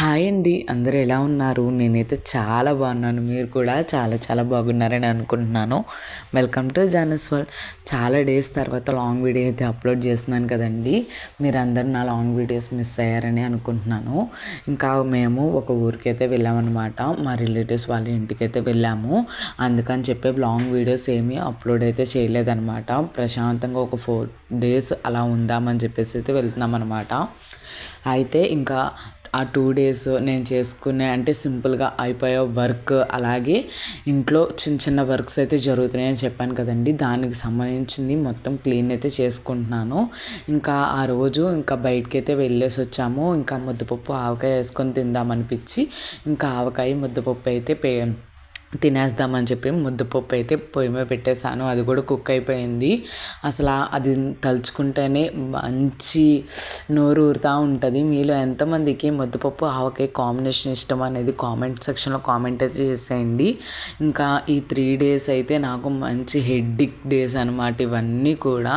Hi అండి. అందరూ ఎలా ఉన్నారు? నేనైతే చాలా బాగున్నాను. మీరు కూడా చాలా చాలా బాగున్నారని అనుకుంటున్నాను. వెల్కమ్ టు జానస్ వరల్డ్ చాలా డేస్ తర్వాత లాంగ్ వీడియో అయితే అప్లోడ్ చేస్తున్నాను కదండి. మీరందరూ నా లాంగ్ వీడియోస్ మిస్ అయ్యారని అనుకుంటున్నాను. ఇంకా మేము ఒక ఊరికైతే వెళ్ళామన్నమాట. మా రిలేటివ్స్ వాళ్ళ ఇంటికైతే వెళ్ళాము. అందుకని చెప్పి లాంగ్ వీడియోస్ ఏమీ అప్లోడ్ అయితే చేయలేదన్నమాట. ప్రశాంతంగా ఒక ఫోర్ డేస్ అలా ఉందామని చెప్పేసి అయితే వెళ్తున్నాం అనమాట అయితే ఇంకా ఆ టూ డేస్ నేను చేసుకునే అంటే సింపుల్గా అయిపోయే వర్క్ అలాగే ఇంట్లో చిన్న చిన్న వర్క్స్ అయితే జరుగుతున్నాయని చెప్పాను కదండి. దానికి సంబంధించింది మొత్తం క్లీన్ అయితే చేసుకుంటున్నాను. ఇంకా ఆ రోజు ఇంకా బయటకి అయితే వెళ్ళేసి వచ్చాము. ఇంకా ముద్దపప్పు ఆవకాయ వేసుకొని తిందామనిపించి ఇంకా ఆవకాయ ముద్దపప్పు అయితే పే తినేద్దామని చెప్పి ముద్దపప్పు అయితే పొయ్యి మీద పెట్టేశాను. అది కూడా కుక్ అయిపోయింది. అసలు అది తలుచుకుంటేనే మంచి నోరు ఊరుతూ ఉంటుంది. మీలో ఎంతమందికి ముద్దపప్పు ఆవకాయ కాంబినేషన్ ఇష్టం అనేది కామెంట్ సెక్షన్లో కామెంట్ అయితే చేసేయండి. ఇంకా ఈ త్రీ డేస్ అయితే నాకు మంచి హెడ్డిక్ డేస్ అనమాట ఇవన్నీ కూడా.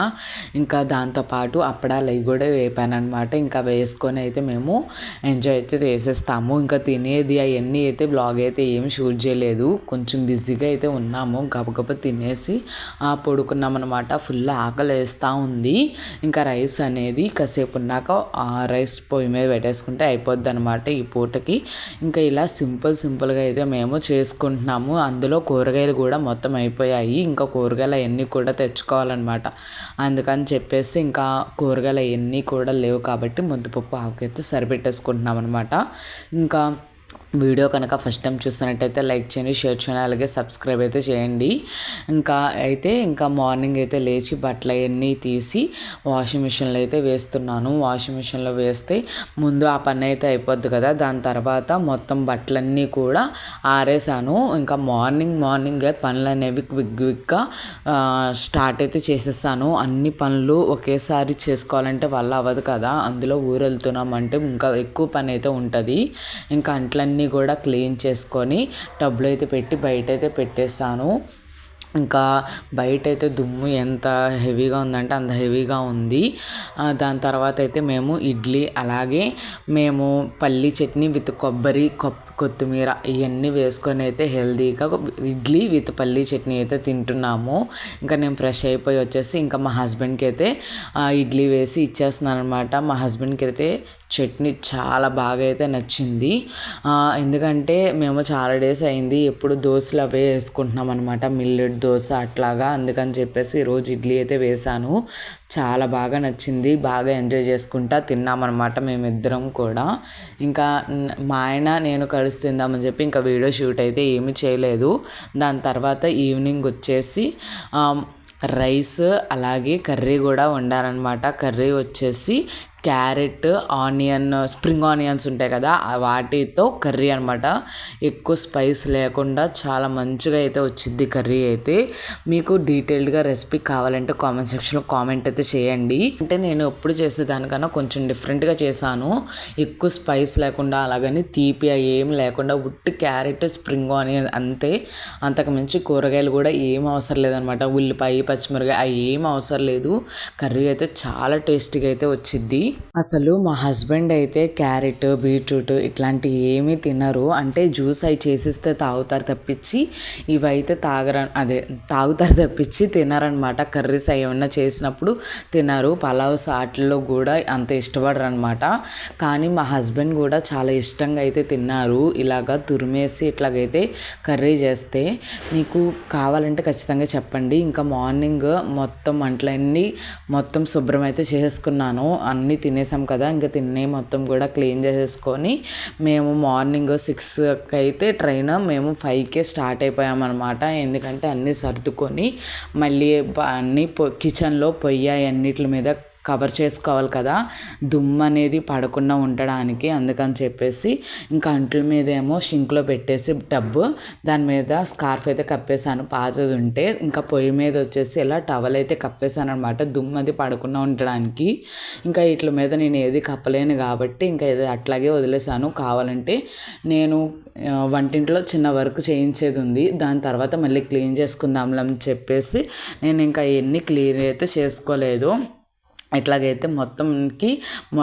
ఇంకా దాంతోపాటు అప్పడాలు అవి కూడా వేపాను అనమాట ఇంకా వేసుకొని అయితే మేము ఎంజాయ్ అయితే చేసేస్తాము. ఇంకా తినేది అవన్నీ అయితే బ్లాగ్ అయితే ఏం షూట్ చేయలేదు. కొంచెం బిజీగా అయితే ఉన్నాము గబగబ తినేసి పడుకున్నామనమాట ఫుల్ ఆకలి వేస్తూ ఉంది. ఇంకా రైస్ అనేది కాసేపు ఉన్నాక ఆ రైస్ పొయ్యి మీద పెట్టేసుకుంటే అయిపోద్ది అనమాట ఈ పూటకి. ఇంకా ఇలా సింపుల్ సింపుల్గా అయితే మేము చేసుకుంటున్నాము. అందులో కూరగాయలు కూడా మొత్తం అయిపోయాయి. ఇంకా కూరగాయలు అవన్నీ కూడా తెచ్చుకోవాలన్నమాట. అందుకని చెప్పేసి ఇంకా కూరగాయలు అవన్నీ కూడా లేవు కాబట్టి ముద్దపప్పు అయితే సరిపెట్టేసుకుంటున్నాం అనమాట ఇంకా వీడియో కనుక ఫస్ట్ టైం చూస్తున్నట్టయితే లైక్ చేయండి షేర్ చేయండి అలాగే సబ్స్క్రైబ్ అయితే చేయండి. ఇంకా అయితే ఇంకా మార్నింగ్ అయితే లేచి బట్టలు అవన్నీ తీసి వాషింగ్ మిషన్లో అయితే వేస్తున్నాను. వాషింగ్ మిషన్లో వేస్తే ముందు ఆ పని అయితే అయిపోద్ది కదా. దాని తర్వాత మొత్తం బట్టలన్నీ కూడా ఆరేసాను. ఇంకా మార్నింగ్ మార్నింగే పనులు అనేవి క్విక్ క్విక్గా స్టార్ట్ అయితే చేసేసాను. అన్ని పనులు ఒకేసారి చేసుకోవాలంటే వల్ల అవ్వదు కదా. అందులో ఊరు వెళ్తున్నామంటే ఇంకా ఎక్కువ పని అయితే ఉంటుంది. ఇంకా అంట్లన్నీ అన్నీ కూడా క్లీన్ చేసుకొని టబ్లో అయితే పెట్టి బయట అయితే పెట్టేస్తాను ఇంకా బయట అయితే దుమ్ము ఎంత హెవీగా ఉందంటే అంత హెవీగా ఉంది. దాని తర్వాత అయితే మేము ఇడ్లీ అలాగే మేము పల్లి చట్నీ విత్ కొబ్బరి కొత్తిమీర ఇవన్నీ వేసుకొని అయితే హెల్తీగా ఇడ్లీ విత్ పల్లి చట్నీ అయితే తింటున్నాము. ఇంకా నేను ఫ్రెష్ అయిపోయి వచ్చేసి ఇంకా మా హస్బెండ్కి అయితే ఇడ్లీ వేసి ఇచ్చేస్తున్నాను అనమాట మా హస్బెండ్కి అయితే చట్నీ చాలా బాగా అయితే నచ్చింది. ఎందుకంటే మేము చాలా డేస్ అయింది ఎప్పుడు దోశలు అవే వేసుకుంటున్నాం అనమాట మిల్లెట్ దోశ అట్లాగా అందుకని చెప్పేసి ఈరోజు ఇడ్లీ అయితే వేశాను చాలా బాగా నచ్చింది. బాగా ఎంజాయ్ చేసుకుంటా తిన్నామన్నమాట మేమిద్దరం కూడా. ఇంకా మా ఆయన నేను కలిసి తిందామని చెప్పి ఇంకా వీడియో షూట్ అయితే ఏమీ చేయలేదు. దాని తర్వాత ఈవినింగ్ వచ్చేసి రైస్ అలాగే కర్రీ కూడా వండారనమాట కర్రీ వచ్చేసి క్యారెట్ ఆనియన్ స్ప్రింగ్ ఆనియన్స్ ఉంటాయి కదా వాటితో కర్రీ అనమాట ఎక్కువ స్పైస్ లేకుండా చాలా మంచిగా అయితే వచ్చింది కర్రీ అయితే. మీకు డీటెయిల్డ్గా రెసిపీ కావాలంటే కామెంట్ సెక్షన్లో కామెంట్ అయితే చేయండి. అంటే నేను ఎప్పుడు చేసేదానికన్నా కొంచెం డిఫరెంట్గా చేశాను. ఎక్కువ స్పైస్ లేకుండా అలాగని తీపి ఏం లేకుండా ఉట్టి క్యారెట్ స్ప్రింగ్ ఆనియన్ అంతే. అంతకుమించి కూరగాయలు కూడా ఏం అవసరం లేదనమాట ఉల్లిపాయ పచ్చిమిరకాయ అవి ఏం అవసరం లేదు. కర్రీ అయితే చాలా టేస్టీగా అయితే వచ్చింది. అసలు మా హస్బెండ్ అయితే క్యారెట్ బీట్రూట్ ఇట్లాంటివి ఏమీ తినరు. అంటే జ్యూస్ అవి చేసిస్తే తాగుతారు తప్పించి ఇవైతే తాగర అదే తాగుతారు తప్పించి తినరనమాట. కర్రీస్ ఏమన్నా చేసినప్పుడు తినరు. పలావ్స్ వాటిల్లో కూడా అంత ఇష్టపడరు అనమాట కానీ మా హస్బెండ్ కూడా చాలా ఇష్టంగా అయితే తిన్నారు. ఇలాగా తురిమేసి ఇట్లాగైతే కర్రీ చేస్తే మీకు కావాలంటే ఖచ్చితంగా చెప్పండి. ఇంకా మార్నింగ్ మొత్తం అంట్లన్నీ మొత్తం శుభ్రం అయితే చేసుకున్నాను. అన్నీ తినేసాం కదా ఇంకా తినే మొత్తం కూడా క్లీన్ చేసేసుకొని మేము మార్నింగ్ సిక్స్కి అయితే ట్రైన్ మేము ఫైవ్కే స్టార్ట్ అయిపోయామన్నమాట. ఎందుకంటే అన్నీ సర్దుకొని మళ్ళీ అన్నీ కిచెన్లో పొయ్యి అన్నిటి మీద కవర్ చేసుకోవాలి కదా. దుమ్ము అనేది పడకుండా ఉండడానికి అందుకని చెప్పేసి ఇంకా అంట్ల మీద ఏమో షింక్లో పెట్టేసి టబ్బు దాని మీద స్కార్ఫ్ అయితే కప్పేశాను. పాతది ఉంటే ఇంకా పొయ్యి మీద వచ్చేసి ఇలా టవల్ అయితే కప్పేశాను అనమాట దుమ్ము అది పడకుండా ఉండడానికి. ఇంకా వీటి మీద నేను ఏది కప్పలేను కాబట్టి ఇంకా ఇది అట్లాగే వదిలేసాను కావాలంటే నేను వంటింట్లో చిన్న వర్క్ చేయించేది ఉంది. దాని తర్వాత మళ్ళీ క్లీన్ చేసుకుందాంలని చెప్పేసి నేను ఇంకా ఎన్ని క్లీన్ అయితే చేసుకోలేదు. ఇట్లాగైతే మొత్తంకి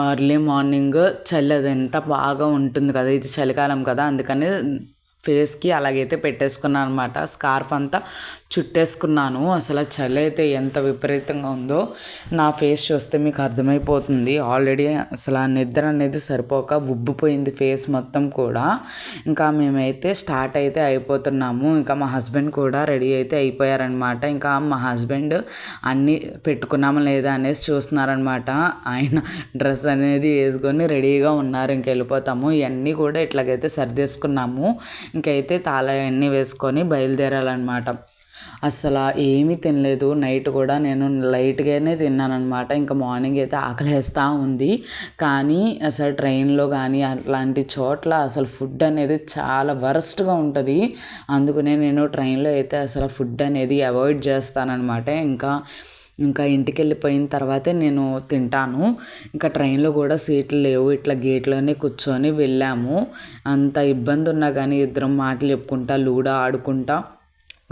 ఎర్లీ మార్నింగ్ చలి అదంతా ఎంత బాగా ఉంటుంది కదా ఇది చలికాలం కదా అందుకని ఫేస్కి అలాగైతే పెట్టేసుకున్నాను అనమాట స్కార్ఫ్ అంతా చుట్టేసుకున్నాను. అసలు చలి అయితే ఎంత విపరీతంగా ఉందో నా ఫేస్ చూస్తే మీకు అర్థమైపోతుంది. ఆల్రెడీ అసలు ఆ నిద్ర అనేది సరిపోక ఉబ్బిపోయింది ఫేస్ మొత్తం కూడా. ఇంకా మేమైతే స్టార్ట్ అయితే అయిపోతున్నాము. ఇంకా మా హస్బెండ్ కూడా రెడీ అయితే అయిపోయారనమాట. ఇంకా మా హస్బెండ్ అన్నీ పెట్టుకున్నామా లేదా అనేసి చూస్తున్నారనమాట. ఆయన డ్రెస్ అనేది వేసుకొని రెడీగా ఉన్నారు. ఇంక వెళ్ళిపోతాము. ఇవన్నీ కూడా ఇట్లాగైతే సర్దేసుకున్నాము. ఇంకైతే తాళ అన్నీ వేసుకొని బయలుదేరాలన్నమాట అస్సలు ఏమీ తినలేదు. నైట్ కూడా నేను లైట్గానే తిన్నానమాట ఇంకా మార్నింగ్ అయితే ఆకలేస్తూ ఉంది. కానీ అసలు ట్రైన్లో కానీ అట్లాంటి చోట్ల అసలు ఫుడ్ అనేది చాలా వరస్ట్గా ఉంటుంది. అందుకనే నేను ట్రైన్లో అయితే అసలు ఫుడ్ అనేది అవాయిడ్ చేస్తానన్నమాట. ఇంకా ఇంకా ఇంటికి వెళ్ళిపోయిన తర్వాతే నేను తింటాను. ఇంకా ట్రైన్లో కూడా సీట్లు లేవు. ఇట్లా గేట్లోనే కూర్చొని వెళ్ళాము. అంత ఇబ్బంది ఉన్నా కానీ ఇద్దరం మాటలు చెప్పుకుంటా లూడో ఆడుకుంటా.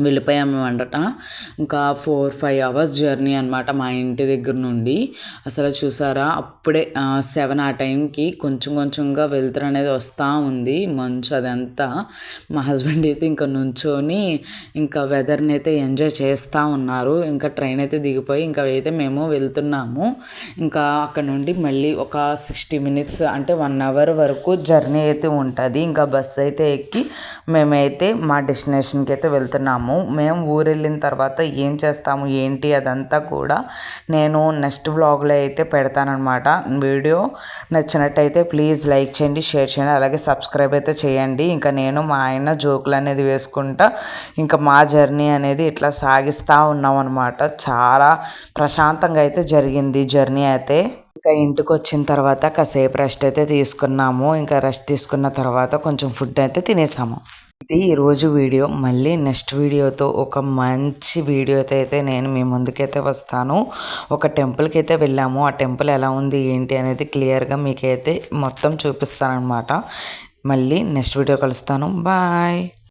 వెళ్ళిపోయాము అనమాట ఇంకా ఫోర్ ఫైవ్ అవర్స్ జర్నీ అనమాట మా ఇంటి దగ్గర నుండి. అసలు చూసారా? అప్పుడే సెవెన్ ఆ టైంకి కొంచెం కొంచెంగా వెళ్తురు అనేది వస్తూ ఉంది. మంచు అదంతా. మా హస్బెండ్ అయితే ఇంకా నుంచొని ఇంకా వెదర్ని అయితే ఎంజాయ్ చేస్తూ ఉన్నారు. ఇంకా ట్రైన్ అయితే దిగిపోయి ఇంకా అయితే మేము వెళ్తున్నాము. ఇంకా అక్కడ నుండి మళ్ళీ ఒక సిక్స్టీ మినిట్స్ అంటే వన్ అవర్ వరకు జర్నీ అయితే ఉంటుంది. ఇంకా బస్సు అయితే ఎక్కి మేమైతే మా డెస్టినేషన్కి అయితే వెళ్తున్నాము. చేస్తాము. మేము ఊరు వెళ్ళిన తర్వాత ఏం చేస్తాము ఏంటి అదంతా కూడా నేను నెక్స్ట్ వ్లాగ్లో అయితే పెడతానమాట వీడియో నచ్చినట్టయితే ప్లీజ్ లైక్ చేయండి షేర్ చేయండి అలాగే సబ్స్క్రైబ్ అయితే చేయండి. ఇంకా నేను మా ఆయన జోకులు అనేది వేసుకుంటా ఇంకా మా జర్నీ అనేది ఇట్లా సాగిస్తూ ఉన్నాం అనమాట చాలా ప్రశాంతంగా అయితే జరిగింది జర్నీ అయితే. ఇంకా ఇంటికి వచ్చిన తర్వాత కాసేపు రెస్ట్ అయితే తీసుకున్నాము. ఇంకా రెస్ట్ తీసుకున్న తర్వాత కొంచెం ఫుడ్ అయితే తినేసాము. ఇది ఈరోజు వీడియో. మళ్ళీ నెక్స్ట్ వీడియోతో ఒక మంచి వీడియోతో అయితే నేను మీ ముందుకైతే వస్తాను. ఒక టెంపుల్కి అయితే వెళ్ళాము. ఆ టెంపుల్ ఎలా ఉంది ఏంటి అనేది క్లియర్గా మీకైతే మొత్తం చూపిస్తాను అనమాట మళ్ళీ నెక్స్ట్ వీడియో కలుస్తాను. బాయ్.